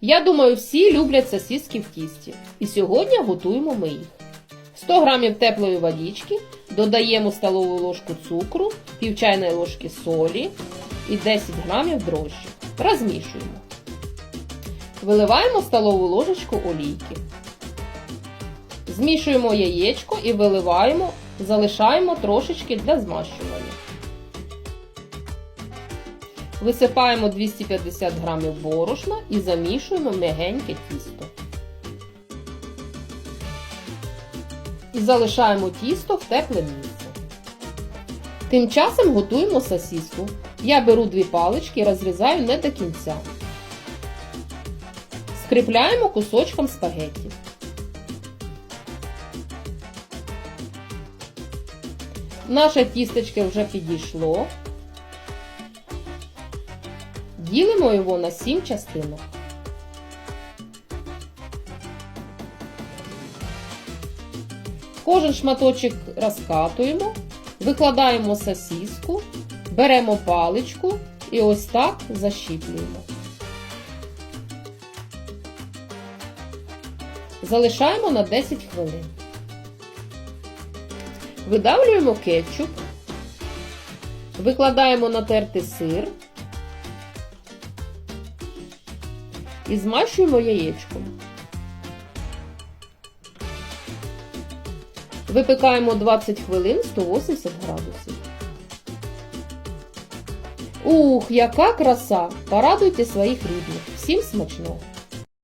Я думаю, всі люблять сосиски в тісті. І сьогодні готуємо ми їх. 100 г теплої водички, додаємо столову ложку цукру, пів чайної ложки солі і 10 г дрожжі. Розмішуємо. Виливаємо столову ложечку олійки. Змішуємо яєчко і виливаємо, залишаємо трошечки для змащування. Висипаємо 250 г борошна і замішуємо м'ягеньке тісто. І залишаємо тісто в тепле місце. Тим часом готуємо сосиску. Я беру дві палички і розрізаю не до кінця. Скріпляємо кусочком спагетті. Наше тістечко вже підійшло. Ділимо його на 7 частинок. Кожен шматочок розкатуємо, викладаємо сосиску, беремо паличку і ось так защіплюємо. Залишаємо на 10 хвилин. Видавлюємо кетчуп, викладаємо натертий сир і змащуємо яєчком. Випікаємо 20 хвилин 180 градусів. Ух, яка краса! Порадуйте своїх рідних. Всім смачного!